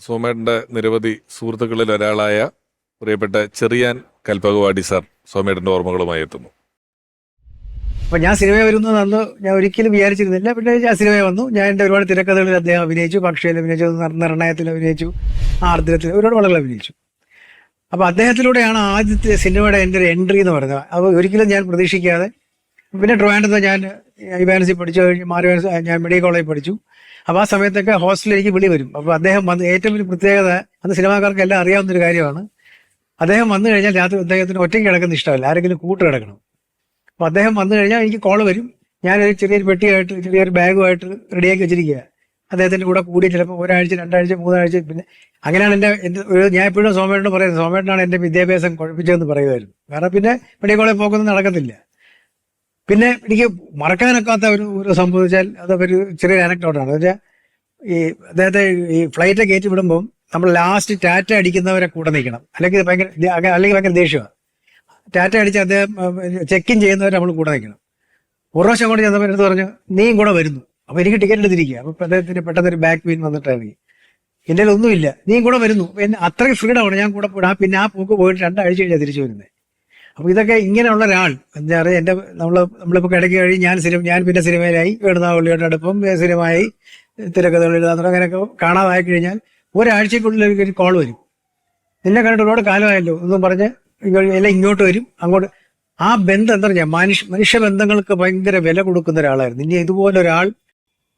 സോമേട്ടന്റെ നിരവധി സുഹൃത്തുക്കളിൽ ഒരാളായ പ്രിയപ്പെട്ട ചെറിയാൻ കൽപ്പകവാടി സാർ സോമേട്ടന്റെ ഓർമ്മകളുമായി എത്തുന്നു. അപ്പൊ ഞാൻ സിനിമ വരുന്നു അന്ന് ഞാൻ ഒരിക്കലും വിചാരിച്ചിരുന്നില്ല. പിന്നെ ഞാൻ സിനിമ വന്നു. ഞാൻ എന്റെ ഒരുപാട് തിരക്കഥകളിൽ അദ്ദേഹം അഭിനയിച്ചു. പക്ഷേ അഭിനയിച്ചു നിർ- നിർണയത്തിൽ അഭിനയിച്ചു ആർദ്രത്തിൽ ഒരുപാട് വളരെ അഭിനയിച്ചു. അപ്പൊ അദ്ദേഹത്തിലൂടെയാണ് ആദ്യത്തെ സിനിമയുടെ എന്റെ ഒരു എൻട്രി എന്ന് പറയുന്നത്. അപ്പോൾ ഒരിക്കലും ഞാൻ പ്രതീക്ഷിക്കാതെ. പിന്നെ ട്രിവാൻഡ്രത്ത് ഞാൻ ഇവാൻസി പഠിച്ചു കഴിഞ്ഞ് മാറി ഞാൻ മെഡിക്കൽ കോളേജിൽ പഠിച്ചു. അപ്പോൾ ആ സമയത്തൊക്കെ ഹോസ്റ്റലിൽ എനിക്ക് വിളി വരും. അപ്പോൾ അദ്ദേഹം വന്ന് ഏറ്റവും വലിയ പ്രത്യേകത അന്ന് സിനിമാക്കാർക്ക് എല്ലാം അറിയാവുന്ന ഒരു കാര്യമാണ്. അദ്ദേഹം വന്നു കഴിഞ്ഞാൽ രാത്രി അദ്ദേഹത്തിന് ഒറ്റയ്ക്ക് കിടക്കുന്ന ഇഷ്ടമല്ല. ആരെങ്കിലും കൂട്ട് കിടക്കണം. അപ്പോൾ അദ്ദേഹം വന്നു കഴിഞ്ഞാൽ എനിക്ക് കോൾ വരും. ഞാനൊരു ചെറിയൊരു പെട്ടിയായിട്ട് ചെറിയൊരു ബാഗുമായിട്ട് റെഡിയാക്കി വെച്ചിരിക്കുക അദ്ദേഹത്തിന്റെ കൂടെ കൂടി ചിലപ്പോൾ ഒരാഴ്ച രണ്ടാഴ്ച മൂന്നാഴ്ച പിന്നെ അങ്ങനെയാണ് എന്റെ എന്റെ ഒരു ഞാൻ എപ്പോഴും സോമേട്ടനോട് പറയുന്നത് സോമേട്ടനാണ് എന്റെ വിദ്യാഭ്യാസം കുഴപ്പിച്ചതെന്ന് പറയുമായിരുന്നു. കാരണം പിന്നെ മെഡിക്കൽ കോളേജ് പോക്കൊന്നും നടക്കത്തില്ല. പിന്നെ എനിക്ക് മറക്കാനൊക്കാത്ത ഒരു ഒരു സംഭവിച്ചാൽ അത് ഒരു ചെറിയ അനക്ടോട്ടാണ് വെച്ചാൽ ഈ അദ്ദേഹത്തെ ഈ ഫ്ലൈറ്റ് കയറ്റി വിടുമ്പം നമ്മൾ ലാസ്റ്റ് ടാറ്റ അടിക്കുന്നവരെ കൂടെ നിൽക്കണം. അല്ലെങ്കിൽ ഭയങ്കര അല്ലെങ്കിൽ ഭയങ്കര ദേഷ്യമാണ്. ടാറ്റ അടിച്ച് അദ്ദേഹം ചെക്ക് ഇൻ ചെയ്യുന്നവരെ നമ്മൾ കൂടെ നിൽക്കണം. ഒരു കൊണ്ട് ചെന്നപ്പോൾ എടുത്ത് പറഞ്ഞു നീയും കൂടെ വരുന്നു. അപ്പൊ എനിക്ക് ടിക്കറ്റ് എടുത്തിരിക്കുക അപ്പൊ അദ്ദേഹത്തിന് പെട്ടെന്ന് ഒരു ബാക്ക് പെയിൻ വന്നിട്ടാണ് എന്റെ ഒന്നുമില്ല. നീയും കൂടെ വരുന്നു. അത്രയും ഫ്രീഡമാണ് ഞാൻ കൂടെ പോയി. ആ പിന്നെ ആ പൂക്ക് പോയിട്ട് രണ്ടാഴ്ച കഴിഞ്ഞാൽ തിരിച്ചു വരുന്നത് അപ്പൊ ഇതൊക്കെ ഇങ്ങനെയുള്ള ഒരാൾ. എന്താ പറയുക എന്റെ നമ്മൾ നമ്മളിപ്പോൾ കിടക്കി കഴിഞ്ഞ് ഞാൻ സിനിമ ഞാൻ പിന്നെ സിനിമയിലായി. വേണുനാവുള്ളിയുടെ അടുപ്പം സിനിമയായി. തിരക്കഥകൾ തുടങ്ങി അങ്ങനെയൊക്കെ കാണാതായി കഴിഞ്ഞാൽ ഒരാഴ്ചക്കുള്ളിൽ ഒരു കോൾ വരും. നിന്നെ കണ്ടിട്ട് ഒരുപാട് കാലമായല്ലോ. എന്നും പറഞ്ഞ് എല്ലാം ഇങ്ങോട്ട് വരും. അങ്ങോട്ട് ആ ബന്ധം എന്താ പറഞ്ഞാൽ മനുഷ്യ മനുഷ്യ ബന്ധങ്ങൾക്ക് ഭയങ്കര വില കൊടുക്കുന്ന ഒരാളായിരുന്നു. ഇനി ഇതുപോലെ ഒരാൾ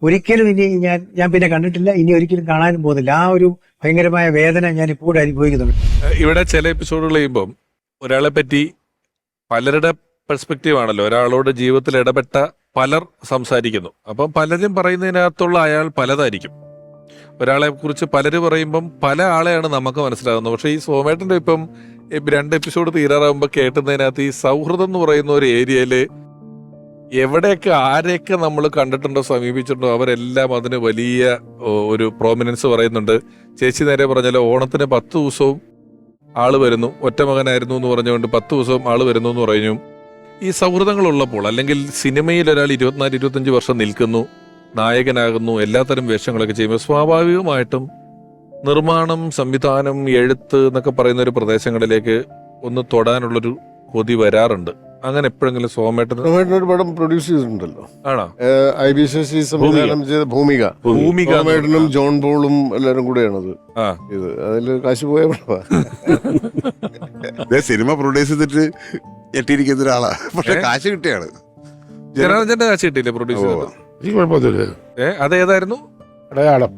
ഒരിക്കലും ഇനി ഞാൻ ഞാൻ പിന്നെ കണ്ടിട്ടില്ല. ഇനി ഒരിക്കലും കാണാനും പോകുന്നില്ല. ആ ഒരു ഭയങ്കരമായ വേദന ഞാൻ ഇപ്പോഴും അനുഭവിക്കുന്നുണ്ട് ഇവിടെ ചില എപ്പിസോഡുകൾ ചെയ്യുമ്പം ഒരാളെ പറ്റി പലരുടെ പെർസ്പെക്റ്റീവ് ആണല്ലോ. ഒരാളോട് ജീവിതത്തിൽ ഇടപെട്ട പലർ സംസാരിക്കുന്നു. അപ്പം പലരും പറയുന്നതിനകത്തുള്ള അയാൾ പലതായിരിക്കും. ഒരാളെ കുറിച്ച് പലര് പറയുമ്പം പല ആളെയാണ് നമുക്ക് മനസ്സിലാകുന്നത്. പക്ഷേ ഈ സോമേട്ടന്റെ ഇപ്പം രണ്ട് എപ്പിസോഡ് തീരാറാകുമ്പോൾ കേട്ടുന്നതിനകത്ത് ഈ സൗഹൃദം എന്ന് പറയുന്ന ഒരു ഏരിയയിൽ എവിടെയൊക്കെ ആരെയൊക്കെ നമ്മൾ കണ്ടിട്ടുണ്ടോ സമീപിച്ചിട്ടുണ്ടോ അവരെല്ലാം അതിന് വലിയ ഒരു പ്രോമിനൻസ് പറയുന്നുണ്ട്. ചേച്ചി നേരെ പറഞ്ഞാലോ ഓണത്തിന് പത്ത് ദിവസവും ആൾ വരുന്നു ഒറ്റ മകനായിരുന്നു എന്ന് പറഞ്ഞുകൊണ്ട് പത്ത് ദിവസവും ആൾ വരുന്നു എന്ന് പറഞ്ഞു. ഈ സൗഹൃദങ്ങൾ ഉള്ളപ്പോൾ അല്ലെങ്കിൽ സിനിമയിൽ ഒരാൾ ഇരുപത്തിനാല് ഇരുപത്തഞ്ച് വർഷം നിൽക്കുന്നു നായകനാകുന്നു എല്ലാത്തരം വേഷങ്ങളൊക്കെ ചെയ്യുമ്പോൾ സ്വാഭാവികമായിട്ടും നിർമ്മാണം സംവിധാനം എഴുത്ത് എന്നൊക്കെ പറയുന്ന ഒരു പ്രദേശങ്ങളിലേക്ക് ഒന്ന് തൊടാനുള്ളൊരു കൊതി വരാറുണ്ട്. അങ്ങനെ എപ്പോഴെങ്കിലും സോമേട്ടൻ സോമേട്ടൻ ഒരു പടം പ്രൊഡ്യൂസ് ചെയ്തിട്ടുണ്ടല്ലോ. ആണോ? ഐ ബി ശശി സംവിധാനം ചെയ്ത ഭൂമിക. ഭൂമിക. സോമേട്ടനും ജോൺ പോളും എല്ലാരും കൂടെയാണത്. ആ. ഇത് അതിൽ കാശ് പോയ പടവാ. ദേ സിനിമ പ്രൊഡ്യൂസ് ചെയ്തിട്ട് എത്തിയിരിക്കുന്ന ഒരാളാ. പക്ഷെ കാശ് കിട്ടിയാണ്. ജനാർജന്റെ കാശ് കിട്ടിയില്ലേ പ്രൊഡ്യൂസ് കുഴപ്പമൊന്നുമില്ല. ഏ അതേതായിരുന്നു? അടയാളം.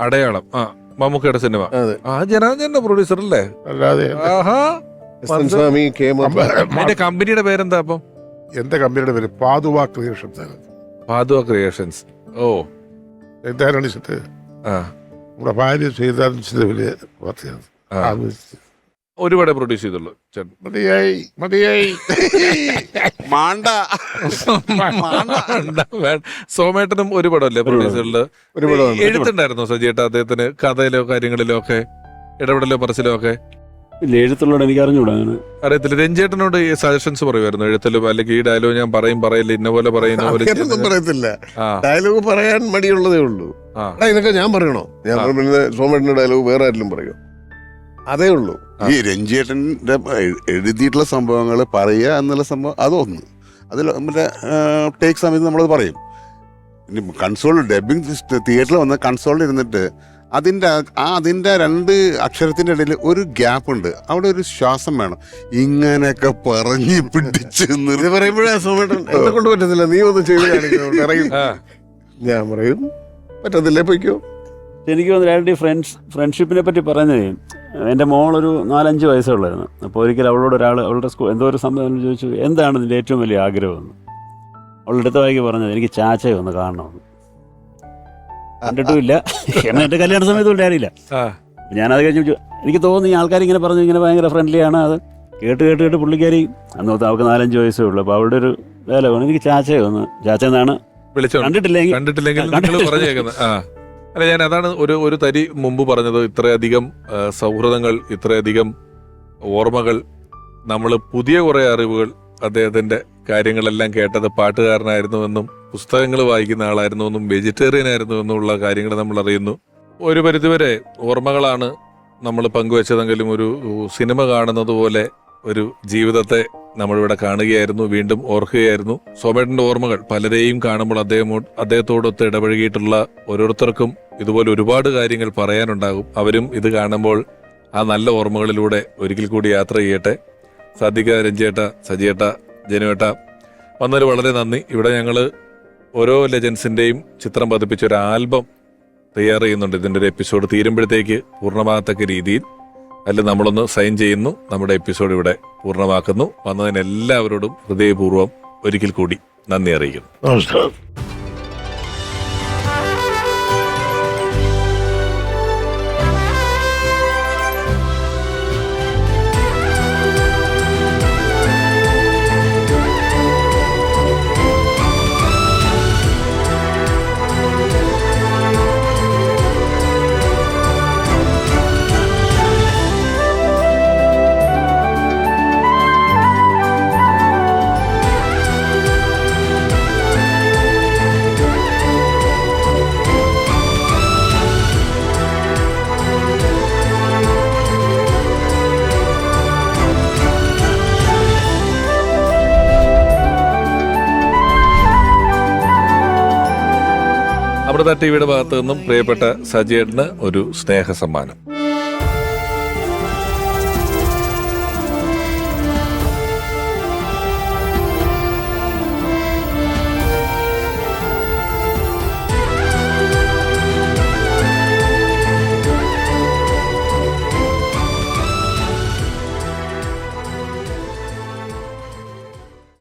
അടയാളം. ആ മമ്മൂക്കയുടെ സിനിമ. അതെ. ആ ജനാർജന്റെ പ്രൊഡ്യൂസർ അല്ലേ? അല്ലാതെ ആഹാ. സ്വാമി കെ മധു അതിന്റെ കമ്പനിയുടെ പേരെന്താ അപ്പം? എന്റെ കമ്പനിയുടെ പേര് പാതുവ ക്രിയേഷൻസ് ആണ്. പാതുവ ക്രിയേഷൻസ്. ഓ. എന്തായാലും ആ. നമ്മുടെ ഭാര്യ ചെയ്താൽ വലിയ വാർത്തയാണ് ആ. ഒരുപാട് പ്രൊഡ്യൂസ് ചെയ്തുള്ളൂ. ചേട്ടൻ. മതിയായി മതിയായി. മാണ്ട. വേ- സോമേട്ടനും ഒരു അല്ലേ പ്രൊഡ്യൂസറിൽ ഒരു പടമാണ് എഴുത്തുണ്ടായിരുന്നോ സജിയേട്ട അദ്ദേഹത്തിന്? കഥയിലോ കാര്യങ്ങളിലോ ഒക്കെ? ഇടപെടലോ പറച്ചിലോ ഒക്കെ? ഇല്ല എഴുത്തുള്ളോട് എനിക്ക് അറിഞ്ഞൂടാ അങ്ങനെ. അറിയത്തില്ല. രഞ്ജേട്ടനോട് ഈ സജഷൻസ് പറയുമായിരുന്നു. എഴുത്തിലും അല്ലെങ്കിൽ ഈ ഡയലോഗ് ഞാൻ പറയും പറയില്ല ഇന്ന പോലെ പറയുന്ന പോലെ അങ്ങനെയൊന്നും. പറയത്തില്ല. ആ. ഡയലോഗ് പറയാൻ മടിയുള്ളതേ ഉള്ളൂ. ആ. എടാ ഇതൊക്കെ ഞാൻ പറയണോ? ഞാൻ പിന്നെ സോമേട്ടന്റെ ഡയലോഗ് വേറെ ആരെങ്കിലും പറയോ? അതേ ഉള്ളൂ. ഈ രഞ്ജേട്ടന്റെ എഴുതിയിട്ടുള്ള സംഭവങ്ങൾ പറയുക എന്നുള്ള സംഭവം അതൊന്ന്. അതിൽ മറ്റേ ടേക്ക് സമയത്ത് നമ്മളത് പറയും. ഇനി കൺസോൾ ഡബിങ് തിയേറ്ററിൽ വന്ന കൺസോളിൽ ഇരുന്നിട്ട് അതിന്റെ ആ അതിന്റെ രണ്ട് അക്ഷരത്തിന്റെ ഇടയിൽ ഒരു ഗ്യാപ്പ് ഉണ്ട്. അവിടെ ഒരു ശ്വാസം വേണം. ഇങ്ങനെയൊക്കെ പറഞ്ഞ് പിടിച്ച് ഇത് പറയുമ്പോഴേ എന്നെ കൊണ്ട് പറ്റത്തില്ല. നീ ഒന്ന് ചെയ്ത് ഞാൻ പറയും പറ്റത്തില്ലേ പൊയ്ക്കോ. എനിക്ക് തോന്നുന്നു ആരുടെ ഫ്രണ്ട്സ് ഫ്രണ്ട്ഷിപ്പിനെ പറ്റി പറഞ്ഞത് എന്റെ മോളൊരു നാലഞ്ച് വയസ്സുള്ളായിരുന്നു. അപ്പോൾ ഒരിക്കൽ അവളോട് ഒരാൾ അവളുടെ സ്കൂൾ എന്തോ ഒരു സംഭവം ചോദിച്ചു എന്താണ് ഇതിന്റെ ഏറ്റവും വലിയ ആഗ്രഹമെന്ന് അവളുടെ അടുത്ത വായിക്ക് പറഞ്ഞത് എനിക്ക് ചാച്ചയെ ഒന്ന് കാണണമെന്ന്. കണ്ടിട്ടുമില്ല. എന്നെ എന്റെ കല്യാണ സമയത്ത് ഉണ്ടായിരുന്നില്ല ഞാനത് കഴിഞ്ഞു എനിക്ക് തോന്നുന്നു ഈ ആൾക്കാർ ഇങ്ങനെ പറഞ്ഞു ഇങ്ങനെ ഭയങ്കര ഫ്രണ്ട്ലിയാണ് അത്. കേട്ട് കേട്ട് കേട്ട് പുള്ളിക്കാരി അന്ന് തൊട്ട് അവൾക്ക് നാലഞ്ച് വയസ്സേ ഉള്ളൂ. അപ്പോൾ അവളുടെ ഒരു വേല വേണം എനിക്ക് ചാച്ചയെ ഒന്ന് ചാച്ച എന്നാണ്? കണ്ടിട്ടില്ലെങ്കിൽ കണ്ടിട്ടില്ലെങ്കിൽ അല്ല ഞാൻ അതാണ് ഒരു ഒരു തരി മുമ്പ് പറഞ്ഞത് ഇത്രയധികം സൗഹൃദങ്ങൾ ഇത്രയധികം ഓർമ്മകൾ നമ്മൾ പുതിയ കുറെ അറിവുകൾ അദ്ദേഹത്തിന്റെ കാര്യങ്ങളെല്ലാം കേട്ടത് പാട്ടുകാരനായിരുന്നുവെന്നും പുസ്തകങ്ങൾ വായിക്കുന്ന ആളായിരുന്നുവെന്നും വെജിറ്റേറിയൻ ആയിരുന്നു ആയിരുന്നുവെന്നുള്ള കാര്യങ്ങൾ നമ്മൾ അറിയുന്നു. ഒരു പരിധിവരെ ഓർമ്മകളാണ് നമ്മൾ പങ്കുവച്ചതെങ്കിലും ഒരു സിനിമ കാണുന്നത് പോലെ ഒരു ജീവിതത്തെ നമ്മളിവിടെ കാണുകയായിരുന്നു വീണ്ടും ഓർക്കുകയായിരുന്നു. സോമേട്ടന്റെ ഓർമ്മകൾ പലരെയും കാണുമ്പോൾ അദ്ദേഹം അദ്ദേഹത്തോടൊത്ത് ഇടപഴകിയിട്ടുള്ള ഓരോരുത്തർക്കും ഇതുപോലെ ഒരുപാട് കാര്യങ്ങൾ പറയാനുണ്ടാകും. അവരും ഇത് കാണുമ്പോൾ ആ നല്ല ഓർമ്മകളിലൂടെ ഒരിക്കൽ കൂടി യാത്ര ചെയ്യട്ടെ. സാധിക രഞ്ജേട്ട സജിയേട്ട ജനുവേട്ട വന്നതിൽ വളരെ നന്ദി. ഇവിടെ ഞങ്ങൾ ഓരോ ലെജൻസിന്റെയും ചിത്രം പതിപ്പിച്ച ഒരു ആൽബം തയ്യാർ ചെയ്യുന്നുണ്ട്. ഇതിന്റെ ഒരു എപ്പിസോഡ് തീരുമ്പോഴത്തേക്ക് പൂർണമാകത്തക്ക രീതിയിൽ. അല്ല നമ്മളൊന്ന് സൈൻ ചെയ്യുന്നു. നമ്മുടെ എപ്പിസോഡ് ഇവിടെ പൂർണമാക്കുന്നു. വന്നതിന് എല്ലാവരോടും ഹൃദയപൂർവം ഒരിക്കൽ കൂടി നന്ദി അറിയിക്കുന്നു. നമസ്കാരം. അമൃത ടിവിയുടെ ഭാഗത്തു നിന്നും പ്രിയപ്പെട്ട സജിയേട്ടന് ഒരു സ്നേഹ സമ്മാനം